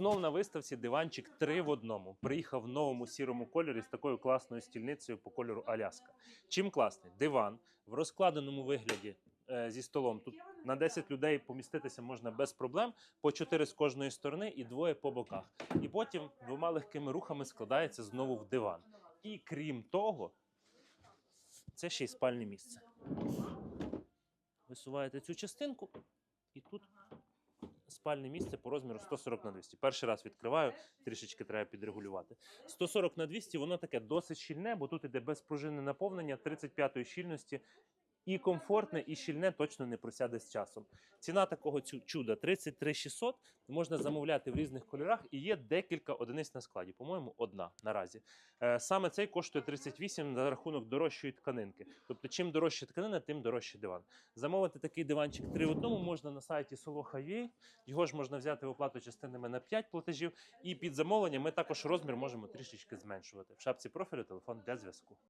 знов на виставці диванчик 3 в одному. Приїхав в новому сірому кольорі з такою класною стільницею по кольору Аляска. Чим класний? Диван в розкладеному вигляді е, зі столом. Тут на 10 людей поміститися можна без проблем, по 4 з кожної сторони і двоє по боках. І потім двома легкими рухами складається знову в диван. І крім того, це ще й спальне місце. Висуваєте цю частинку, і тут спальне місце по розміру 140 на 200. Перший раз відкриваю, трішечки треба підрегулювати. 140 на 200 воно таке досить щільне, бо тут іде безпружинне наповнення 35-ї щільності. І комфортне, і щільне точно не просяде з часом. Ціна такого чуда 33 600. Можна замовляти в різних кольорах, і є декілька одиниць на складі. По-моєму, одна наразі. Е, Саме цей коштує 38 за рахунок дорожчої тканинки. Тобто, чим дорожча тканина, тим дорожчий диван. Замовити такий диванчик 3 в одному можна на сайті Solo Його ж можна взяти в оплату частинами на 5 платежів. І під замовлення ми також розмір можемо трішечки зменшувати. В шапці профілю телефон для зв'язку.